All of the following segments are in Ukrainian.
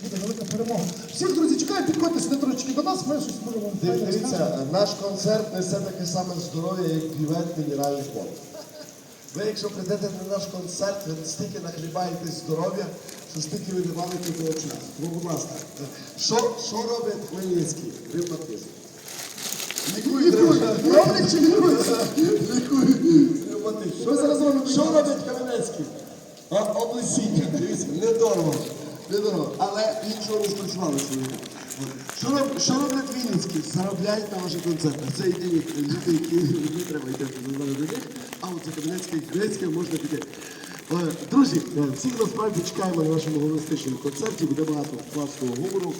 Буде велика перемога. Всіх друзі чекають, підходьте сюди трошечки до нас, ми щось можемо. Дивіться, наш концерт несе таке саме здоров'я, як бювет мінеральних вод. Ви, якщо прийдете на наш концерт, ви стільки нахлібаєтесь здоров'я, що стільки ви не маєте того часу. Ну, будь ласка, що, що робить Хмельницький? Ревматизм. Лікує. Роблять чи лікують? Ревматизм. Що зараз робить? А, Облесіння, дивіться, недорого. Недорого. Але іншого не спрацювали свої. Що, роб, що роблять Вінницькі? Заробляють на ваші концерти. Це єдині люди, які не треба йти до них. А от за Кам'янецький, Кам'янецький можна піти. Е, Друзі, е, всіх насправді чекаємо на нашому гумористичному концерті. Буде багато класного гумору,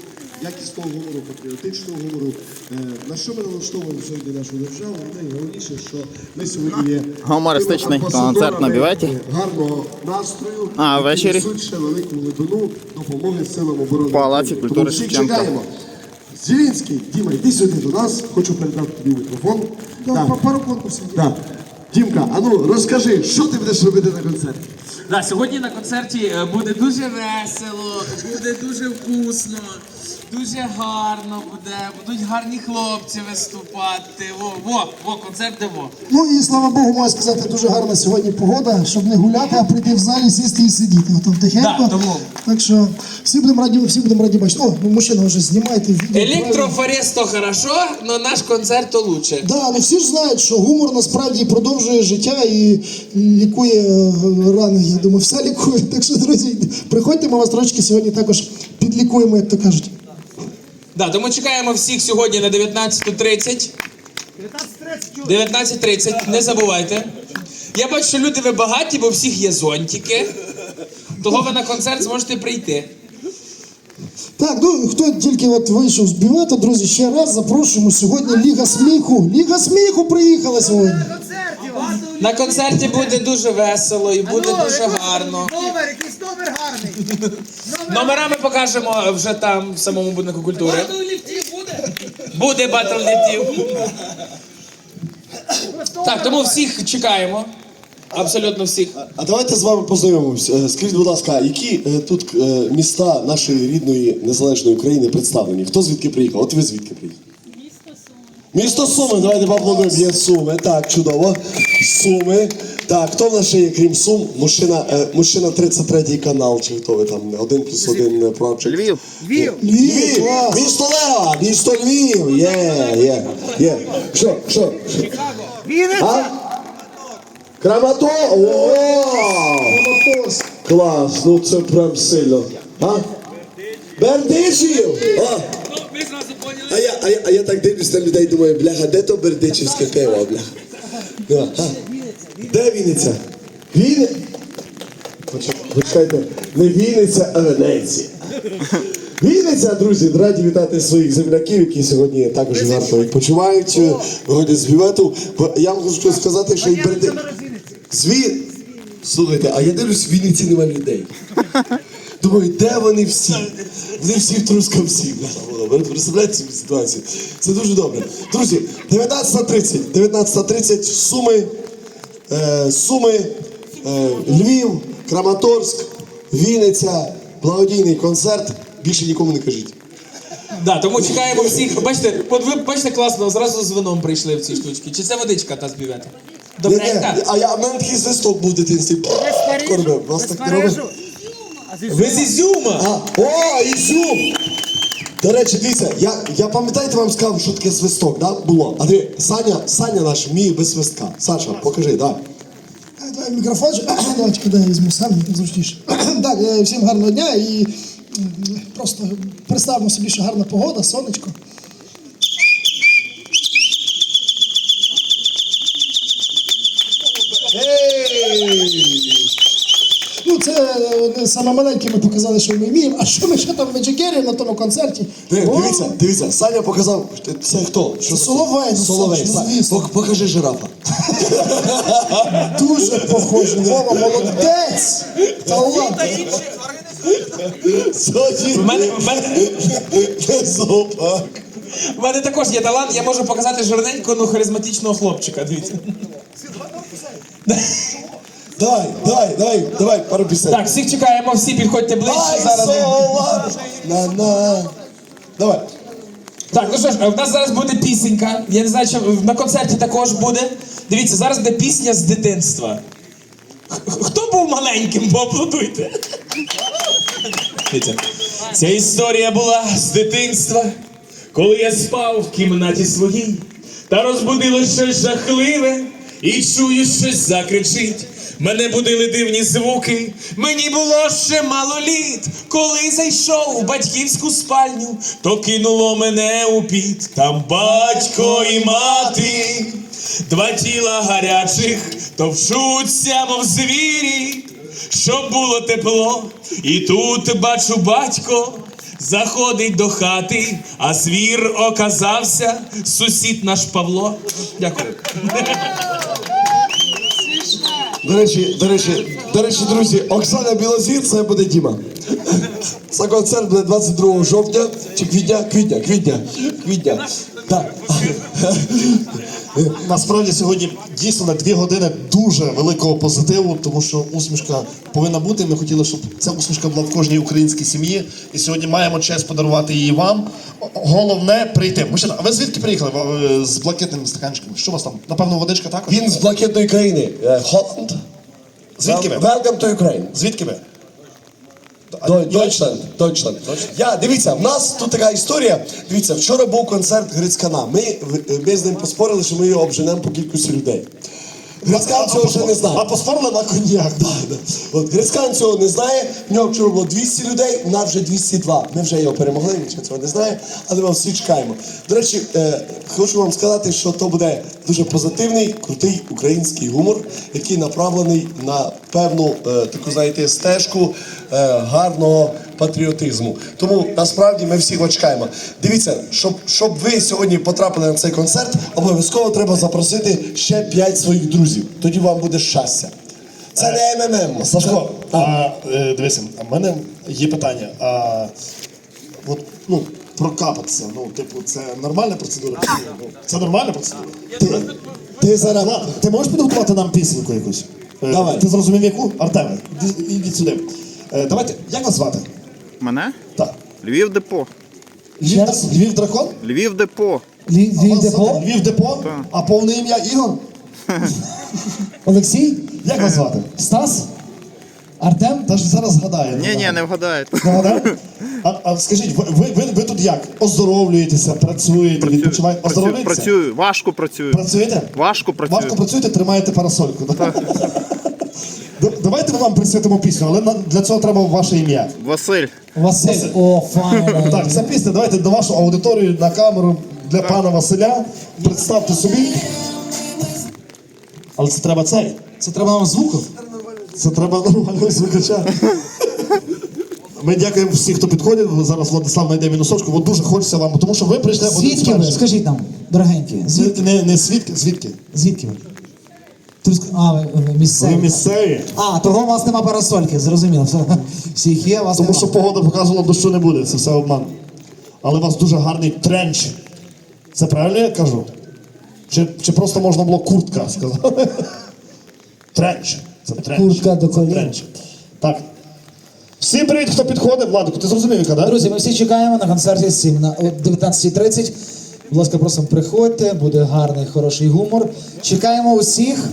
якісного гумору, патріотичного гумору. Е, На що ми налаштовуємо сьогодні нашу державу? Найголовніше, що ми сьогодні є Гумористичний концерт на бюветі. гарного настрою, А, ввечері? несуть ще велику глибину допомоги силам оборони. Палаці культури Тому всіх чекаємо. Зілінський, Діма, йди сюди до нас. Хочу передати тобі мікрофон. Да, Так. па- Пару конкурсів. Так. Дімка, а ну розкажи, що ти будеш робити на концерті? Да, сьогодні на концерті е, буде дуже весело, буде дуже вкусно, дуже гарно буде, будуть гарні хлопці виступати. Во, во, во, концерт де во. Ну і слава Богу, можу сказати, дуже гарна сьогодні погода, щоб не гуляти, а прийти в залі, сісти і сидіти. Ото. Да, тому. Так що всі будемо раді, всі будемо раді бачити. О, ну мужчина вже знімайте відео. Електрофорез то хорошо, но наш концерт то лучше. Да, ну всі ж знають, що гумор насправді продовжує життя і лікує е, рани. Я думаю, все лікує. Так що, друзі, приходьте, ми вас трошки сьогодні також підлікуємо, як то кажуть. Да, тому чекаємо всіх сьогодні на 19.30. 19.30, не забувайте. Я бачу, що люди ви багаті, бо у всіх є зонтики. Того ви на концерт зможете прийти. Так, ну хто тільки от вийшов з бювету, друзі, ще раз запрошуємо сьогодні Ліга сміху. Ліга сміху приїхала сьогодні. На концерті буде дуже весело і буде дуже гарно. Номер, якийсь номер гарний. Номера ми покажемо вже там, в самому будинку культури. Буде Буде батл ліфтів. Так, тому всіх чекаємо. Абсолютно всіх. А давайте з вами познайомимось. Е, Скажіть, будь ласка, які е, тут е, міста нашої рідної незалежної України представлені? Хто звідки приїхав? От ви звідки приїхали? Місто Суми, давайте поаплодуємо. Є Суми. Так, чудово. Суми. Так, хто в нас ще є, крім Сум? Мужчина, е, мужчина 33 канал, чи хто ви там? Один плюс один е, прапчик. Львів. Вів. Львів! клас. Місто Лева! Місто Львів! Є, є, є. Що, що? Вінниця. А? Крамато! О! Клас, ну це прям сильно. А? Бердичів! А, а, я, а, я, а я так дивлюсь на людей, думаю, бляха, де то бердичівське пиво, бляха? Да, а? Де Вінниця? Вінниця? Почекайте, не Вінниця, а Венеція. Вінниця, друзі, раді вітати своїх земляків, які сьогодні також гарно відпочивають, виходять з бювету. Я вам хочу сказати, що і Берди... Звір. Слухайте, а я дивлюсь, в Вінниці немає людей. Думаю, де вони всі? Вони всі в Трускавці. Ви представляєте собі ситуацію? Це дуже добре. Друзі, 19.30. 19.30 Суми, Суми, е, Львів, Краматорськ, Вінниця, благодійний концерт. Більше нікому не кажіть. Да, тому чекаємо всіх. Бачите, от ви бачите класно, зразу з вином прийшли в ці штучки. Чи це водичка та з бювету? Ні, ні, Добренька. а я, в мене такий свисток був в дитинстві. Корбе, вас так не робить? Ви з Ізюма? А, о, Ізюм! До речі, дивіться, я, я пам'ятаєте, вам сказав, що таке свисток, да? Було. А диви, Саня, Саня наш вміє без свистка. Саша, покажи, да. Е, Давай мікрофон. же. Давайте я візьму сам, так зручніше. Так, е, всім гарного дня і просто представимо собі, що гарна погода, сонечко. Ну, це е, саме маленьке ми показали, що ми вміємо. А що ми ще там в Меджикері на тому концерті? Диви, О, дивіться, дивіться, Саня показав, це хто? Що це? Соловей, ну, Соловей. Саша, звісно. Пок- Покажи жирафа. Дуже похоже. Вова, молодець! Талант! Соні. В мене, в мене, Не зоопарк. в мене також є талант, я можу показати жирненького, ну харизматичного хлопчика. Дивіться. Давай, давай, давай, давай, пару пісень. Так, всіх чекаємо, всі підходьте ближче зараз. на на. Давай. Так, ну що ж, в нас зараз буде пісенька. Я не знаю, чи на концерті також буде. Дивіться, зараз буде пісня з дитинства. Х- Хто був маленьким, поаплодуйте. Дивіться. Ця історія була з дитинства, коли я спав в кімнаті своїй, та розбудило щось жахливе, і чую, щось закричить. Мене будили дивні звуки, мені було ще мало літ. Коли зайшов у батьківську спальню, то кинуло мене у піт. Там батько і мати, два тіла гарячих, товчуться, мов звірі щоб було тепло. І тут бачу батько заходить до хати, а звір оказався сусід наш Павло. Дякую. До речі, до речі, до речі, друзі, Оксана Білозір, це буде Діма. Це концерт буде 22 жовтня чи квітня? Квітня, квітня, квітня. Так. Насправді сьогодні дійсно на дві години дуже великого позитиву, тому що усмішка повинна бути. Ми хотіли, щоб ця усмішка була в кожній українській сім'ї. І сьогодні маємо честь подарувати її вам. Головне прийти. Мужчина, а ви звідки приїхали? З блакитними стаканчиками? Що у вас там? Напевно, водичка також? Він з блакитної країни. Е, Холланд. Звідки ви? Welcome to Ukraine. Звідки ви? Дой- Deutschland, Deutschland. Я, дивіться, в нас тут така історія. Дивіться, вчора був концерт Грицькана. Ми, ми з ним поспорили, що ми його обженемо по кількості людей. Грицькан цього ще не знає. А поспорили на коньяк. Да, да. От Грицькан цього не знає. В нього вчора було 200 людей, у нас вже 202. Ми вже його перемогли, він ще цього не знає, але ми всі чекаємо. До речі, е, хочу вам сказати, що то буде дуже позитивний, крутий український гумор, який направлений на певну е, таку, знаєте, стежку е, гарного патріотизму. Тому насправді ми всіх чекаємо. Дивіться, щоб, щоб ви сьогодні потрапили на цей концерт, обов'язково треба запросити ще 5 своїх друзів. Тоді вам буде щастя. Це не МММ. Сашко, а, е, дивися, в мене є питання. А, от, ну, прокапатися, ну, типу, це нормальна процедура? Ну, Це нормальна процедура? Ти, ти зараз. Ти можеш підготувати нам пісеньку якусь? Е, Давай. Ти зрозумів яку? Артеме, іди- сюди. Е, давайте, як вас звати? Мене? Так. Львів депо. Львів, Львів дракон? Львів депо. Львів, Львів депо? Львів депо? Так. А повне ім'я Ігор? Олексій? Як вас звати? Стас? Артем? Та ж зараз згадаю. Ні, ні, не вгадаєте. А, а скажіть, ви, ви, ви, ви тут як? Оздоровлюєтеся, працюєте, відпочиваєте? Оздоровлюєтеся? працюю, важко працюю. Працюєте? Важко працюю. Важко працюєте, тримаєте парасольку. Да? Да- Давайте ми вам присвятимо пісню, але для цього треба ваше ім'я. Василь. Василь. О, файно. Так, ця пісня, давайте до вашу аудиторію на камеру для пана Василя. Представте собі. Але це треба цей. Це треба нам звуку? Це треба нормального звукача. Ми дякуємо всім, хто підходить. Зараз Владислав знайде мінусочку, бо дуже хочеться вам, тому що ви прийшли Звідки ви? Скажіть нам, дорогенькі. Звідки не, не свідки, звідки? Звідки ви? Труск... А, ви, ви Ви місцеві. місцеві. А, того у вас нема парасольки, зрозуміло. Всіх є, у вас Тому нема. що погода показувала, дощу не буде, це все обман. Але у вас дуже гарний тренч. Це правильно я кажу? Чи, чи просто можна було куртка сказати? Тренч. Це тренч. Куртка до Це тренч. Так. Всім привіт, хто підходить. Владику, ти зрозумів, яка, так? Друзі, ми всі чекаємо на концерті 7 на о 19.30. Будь ласка, просимо, приходьте, буде гарний, хороший гумор. Чекаємо усіх.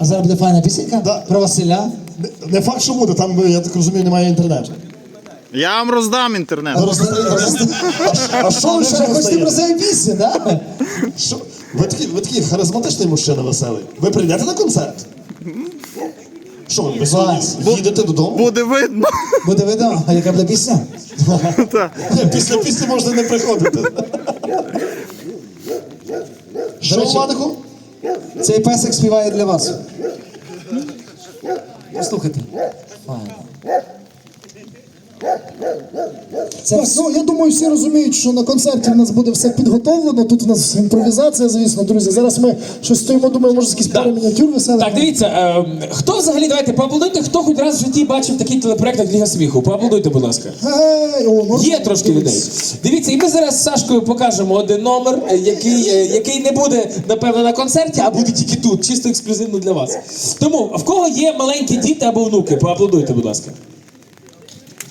А зараз буде файна пісенька Да. про Василя. Не, не факт, що буде, там, я так розумію, немає інтернету. Я вам роздам інтернет. А, а що ви ще хочете про себе пісню, да? Що? Ви такий, ви такий харизматичний мужчина веселий. Ви прийдете на концерт? Що ви, сьогодні їдете додому? Буде видно. Буде видно, а яка буде пісня? Після пісні можна не приходити. Що, Владику? Цей песик співає для вас. Послухайте. Це Ну, я думаю, всі розуміють, що на концерті в нас буде все підготовлено. Тут в нас імпровізація, звісно, друзі. Зараз ми щось стоїмо, думаю, може якісь пару мініатюр веселих. Так, дивіться, е, хто взагалі, давайте поаплодуйте, хто хоч раз в житті бачив такий телепроект, як Ліга сміху. Поаплодуйте, будь ласка. О, ну, Є трошки людей. Дивіться, і ми зараз з Сашкою покажемо один номер, е, який, е, який не буде, напевно, на концерті, а буде тільки тут, чисто ексклюзивно для вас. Тому, в кого є маленькі діти або внуки, поаплодуйте, будь ласка.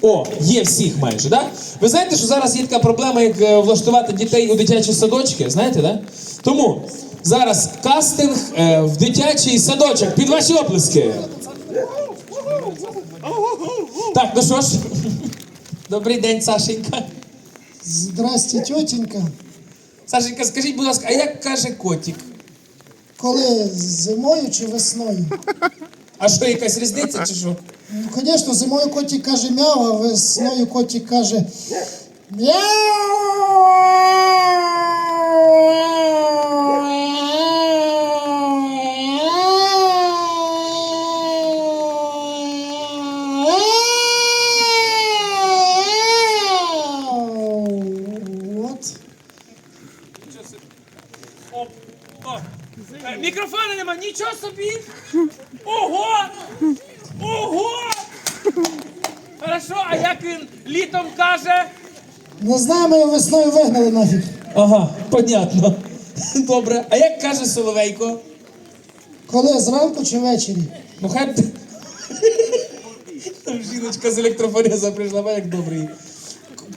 О, є всіх майже, да? Ви знаєте, що зараз є така проблема, як е, влаштувати дітей у дитячі садочки, знаєте, да? Тому зараз кастинг е, в дитячий садочок. Під ваші оплески. Так, ну що ж. Добрий день, Сашенька. Здрасте, тьотенька. Сашенька, скажіть, будь ласка, а як каже котик? Коли зимою чи весною? А що, якась різниця чи що? Ну, звісно, зимою котик каже мяу, а весною котик каже мяу. От. Мікрофона нема, нічого собі! Ого! Ого! Хорошо, а як він літом каже? Не знаю, ми його весною вигнали нафіг. Ага, понятно. Добре. А як каже Соловейко? Коли зранку чи ввечері? Ну хай. б- Там жіночка з електрофореза прийшла, бо як добрий.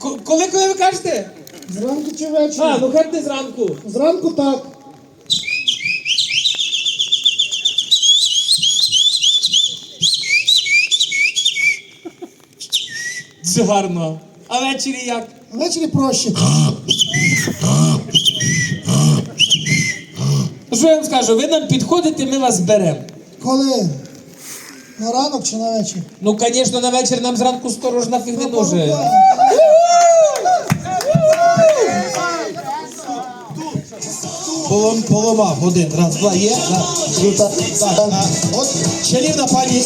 К- Коли, коли ви кажете? Зранку чи ввечері? А, ну хай не зранку. Зранку так. Це гарно. А ввечері як? Ввечері проще. Ну, Що я вам скажу? Ви нам підходите, ми вас беремо. Коли? На ранок чи на вечір? Ну, звісно, на вечір нам зранку сторож нафіг не нужен. Полом, поламав один, раз, два, є. Круто. Так, а, от чарівна пані